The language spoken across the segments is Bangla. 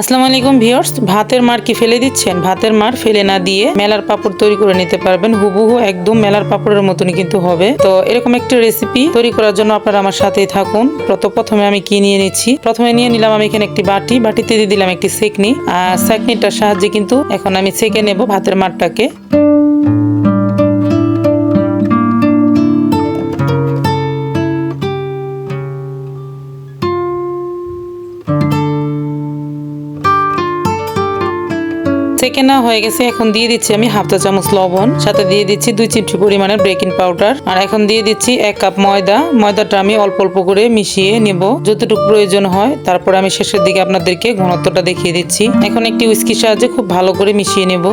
আসসালামু আলাইকুম ভিউয়ার্স, ভাতের মার কি ফেলে দিচ্ছেন? ভাতের মার ফেলে না দিয়ে মেলার পাপড় তৈরি করে নিতে পারবেন। হুবহু একদম মেলার পাপড়ের মতনই কিন্তু হবে। তো এরকম একটা রেসিপি তৈরি করার জন্য আপনারা আমার সাথেই থাকুন। প্রথম প্রথমে আমি কি নিয়ে নিচ্ছি? প্রথমে নিয়ে নিলাম আমি এখানে একটি বাটি। বাটিতে দিয়ে দিলাম একটি সেকনি। আর সেকনিটার সাহায্যে কিন্তু এখন আমি সেকে নেব ভাতের মারটাকে। থেকে না হয়ে গেছে, এখন দিয়ে দিচ্ছি আমি হাফ চা চামচ লবণ, সাথে দিয়ে দিচ্ছি দুই চিমটি পরিমাণের বেকিং পাউডার আর এখন দিয়ে দিচ্ছি এক কাপ ময়দা, ময়দাটা আমি অল্প অল্প করে মিশিয়ে নেব, যতটুকু প্রয়োজন হয়, তারপর আমি শেষের দিকে আপনাদেরকে ঘনত্বটা দেখিয়ে দিচ্ছি, এখন একটি উইস্কির সাহায্যে খুব ভালো করে মিশিয়ে নেব।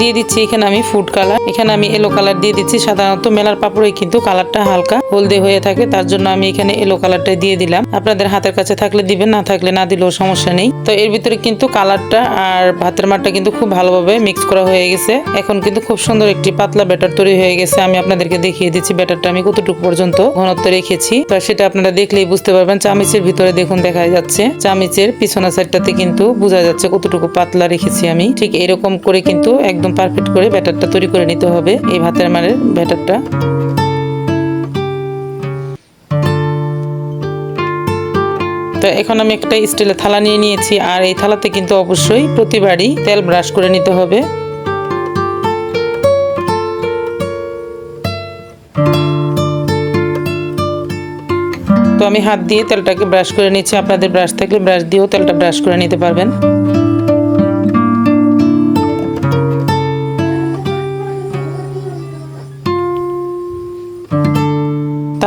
দিয়ে দিচ্ছি, এখানে আমি ফুড কালার এখানে আমি এলো কালার দিয়ে দিচ্ছি। সাধারণত মেলার পাপড়ে কিন্তু কালারটা হালকা হলদে হয়ে থাকে, তার জন্য আমি এখানে এলো কালারটা দিয়ে দিলাম। আপনাদের হাতের কাছে থাকলে দিবেন, না থাকলে না দিলেও সমস্যা নেই। তো এর ভিতরে কিন্তু কালারটা আর ভাতের মারটা কিন্তু খুব ভালোভাবে মিক্স করা হয়ে গেছে। এখন কিন্তু খুব সুন্দর একটি পাতলা ব্যাটার তৈরি হয়ে গেছে। আমি আপনাদেরকে দেখিয়ে দিচ্ছি, ব্যাটারটা আমি কতটুকু পর্যন্ত ঘনত্ব রেখেছি। তো সেটা আপনারা দেখলেই বুঝতে পারবেন, চামিচের ভিতরে দেখুন, দেখা যাচ্ছে। চামিচের পিছনা সাইডটাতে কিন্তু বোঝা যাচ্ছে কতটুকু পাতলা রেখেছি আমি। ঠিক এরকম করে কিন্তু একদম পারফেক্ট করে ব্যাটারটা তৈরি করে নিতে হবে। এই ভাতের মারের ব্যাটারটা। তো এখন আমি একটা স্টিলের থালা নিয়ে নিয়েছি, আর এই থালাতে কিন্তু অবশ্যই প্রতিবারই তেল ব্রাশ করে নিতে হবে। তো আমি হাত দিয়ে তেলটাকে ব্রাশ করে নিচ্ছি। আপনাদের ব্রাশ থাকলে ব্রাশ দিয়েও তেলটা ব্রাশ করে নিতে পারবেন।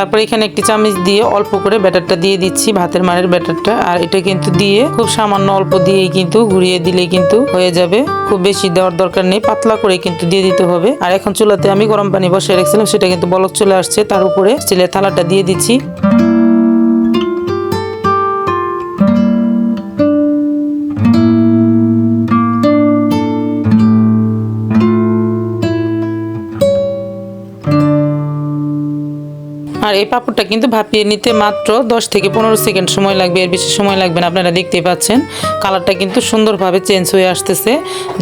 তারপর এখানে একটি চামচ দিয়ে অল্প করে ব্যাটারটা দিয়ে দিচ্ছি, ভাতের মারের ব্যাটারটা। আর এটা কিন্তু দিয়ে খুব সামান্য অল্প দিয়েই কিন্তু ঘুরিয়ে দিলে কিন্তু হয়ে যাবে। খুব বেশি দেওয়ার দরকার নেই, পাতলা করে কিন্তু দিয়ে দিতে হবে। আর এখন চুলাতে আমি গরম পানি বসে রেখেছিলাম, সেটা কিন্তু বলক চলে আসছে। তার উপরে স্টিলের থালাটা দিয়ে দিচ্ছি। আর এই পাপড়টা কিন্তু ভাপিয়ে নিতে মাত্র 10 থেকে পনেরো সেকেন্ড সময় লাগবে, এর বেশি সময় লাগবে না, আপনারা দেখতেই পাচ্ছেন। কালারটা কিন্তু সুন্দরভাবে চেঞ্জ হয়ে আসতেছে।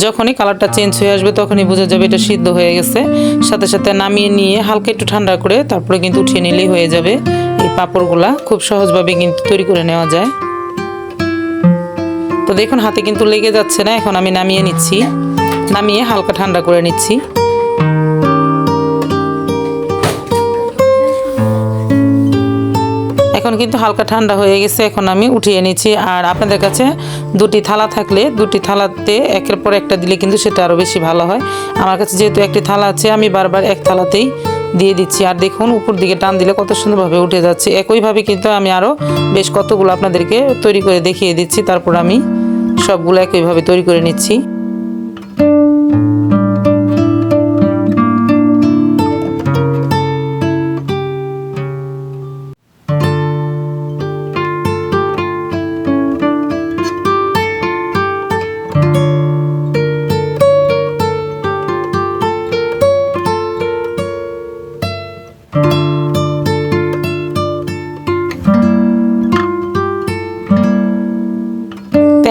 যখনই কালারটা চেঞ্জ হয়ে আসবে তখনই বোঝা যাবে এটা সিদ্ধ হয়ে গেছে। সাথে সাথে নামিয়ে নিয়ে হালকা একটু ঠান্ডা করে তারপরে কিন্তু উঠিয়ে নিলেই হয়ে যাবে। এই পাপড়গুলা খুব সহজভাবে কিন্তু তৈরি করে নেওয়া যায়। তো দেখুন, হাতে কিন্তু লেগে যাচ্ছে না, এখন আমি নামিয়ে নিচ্ছি। নামিয়ে হালকা ঠান্ডা করে নিচ্ছি। কিন্তু হালকা ঠান্ডা হয়ে গেছে, এখন আমি উঠিয়ে নিচ্ছি। আর আপনাদের কাছে দুটি থালা থাকলে, দুটি থালাতে একের পর একটা দিলে কিন্তু সেটা আরও বেশি ভালো হয়। আমার কাছে যেহেতু একটি থালা আছে, আমি বারবার এক থালাতেই দিয়ে দিচ্ছি। আর দেখুন, উপর দিকে টান দিলে কত সুন্দরভাবে উঠে যাচ্ছে। একইভাবে কিন্তু আমি আরও বেশ কতগুলো আপনাদেরকে তৈরি করে দেখিয়ে দিচ্ছি। তারপর আমি সবগুলো একইভাবে তৈরি করে নিচ্ছি।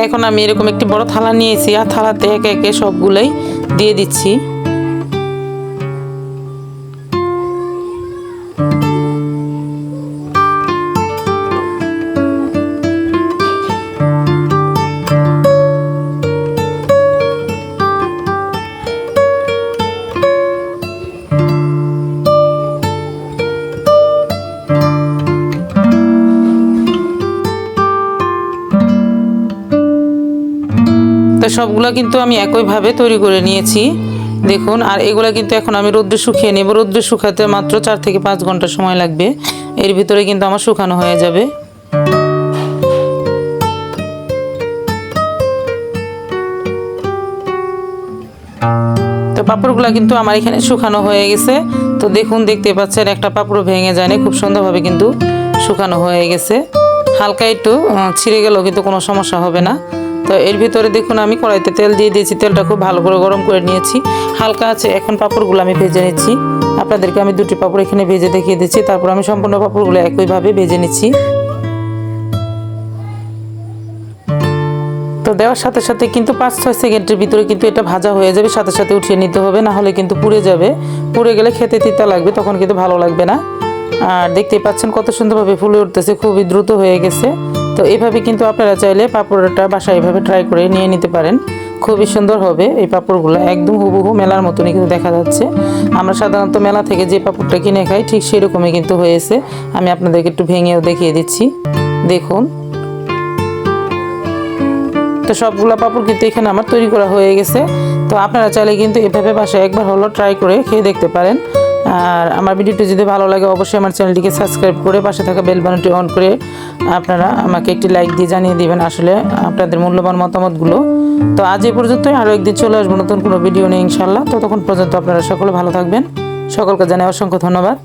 এখন আমি এরকম একটি বড় থালা নিয়েছি আর থালাতে একে একে সবগুলোই দিয়ে দিচ্ছি। তো সবগুলো কিন্তু আমি একইভাবে তৈরি করে নিয়েছি। দেখুন, আর এগুলা কিন্তু এখন আমি রোদ্রে শুকিয়ে নেব। রোদ্রে শুকাতে মাত্র চার থেকে পাঁচ ঘণ্টা সময় লাগবে। এর ভিতরে কিন্তু আমার শুকানো হয়ে যাবে। তো পাঁপড়গুলো কিন্তু আমার এখানে শুকানো হয়ে গেছে। তো দেখুন, দেখতে পাচ্ছেন, একটা পাঁপড় ভেঙে যায়নি। খুব সুন্দরভাবে কিন্তু শুকানো হয়ে গেছে। হালকা একটু ছিঁড়ে গেলেও কিন্তু কোনো সমস্যা হবে না। তো এর ভিতরে দেখুন, আমি কড়াইতে তেল দিয়ে দিয়েছি। তেলটা খুব ভালো করে গরম করে নিয়েছি। হালকা আছে, এখন পাঁপড়গুলো আমি ভেজে নিচ্ছি। আপনাদেরকে আমি দুটি পাঁপড় এখানে ভেজে দেখিয়ে দিচ্ছি। তারপর আমি সম্পূর্ণ পাঁপড়গুলো একইভাবে ভেজে নিচ্ছি। তো দেওয়ার সাথে সাথে কিন্তু পাঁচ ছয় সেকেন্ডের ভিতরে কিন্তু এটা ভাজা হয়ে যাবে। সাথে সাথে উঠিয়ে নিতে হবে, না হলে কিন্তু পুড়ে যাবে। পুড়ে গেলে খেতে তিতা লাগবে, তখন কিন্তু ভালো লাগবে না। আর দেখতেই পাচ্ছেন কত সুন্দরভাবে ফুলে উঠতেছে, খুবই দ্রুত হয়ে গেছে। তো এভাবে কিন্তু আপনারা চাইলে পাঁপড়টা বাসায় এইভাবে ট্রাই করে নিয়ে নিতে পারেন। খুবই সুন্দর হবে এই পাঁপড়গুলো। একদম হুবহু মেলার মতনই কিন্তু দেখা যাচ্ছে। আমরা সাধারণত মেলা থেকে যে পাঁপড়টা কিনে খাই, ঠিক সেরকমই কিন্তু হয়েছে। আমি আপনাদেরকে একটু ভেঙেও দেখিয়ে দিচ্ছি। দেখুন। তো সবগুলো পাপড় কিন্তু এখানে আমার তৈরি করা হয়ে গেছে। তো আপনারা চাইলে কিন্তু এভাবে বাসায় একবার হলো ট্রাই করে খেয়ে দেখতে পারেন। আর আমার ভিডিওটি যদি ভালো লাগে, অবশ্যই আমার চ্যানেলটিকে সাবস্ক্রাইব করে পাশে থাকা বেল বাটনটি অন করে আপনারা আমাকে একটি লাইক দিয়ে জানিয়ে দিবেন আসলে আপনাদের মূল্যবান মতামতগুলো। তো আজ এই পর্যন্তই, আরও একদিন চলে আসব নতুন কোনো ভিডিও নিয়ে ইনশাল্লাহ ততক্ষণ পর্যন্ত আপনারা সকলে ভালো থাকবেন। সকলকে জানাই অসংখ্য ধন্যবাদ।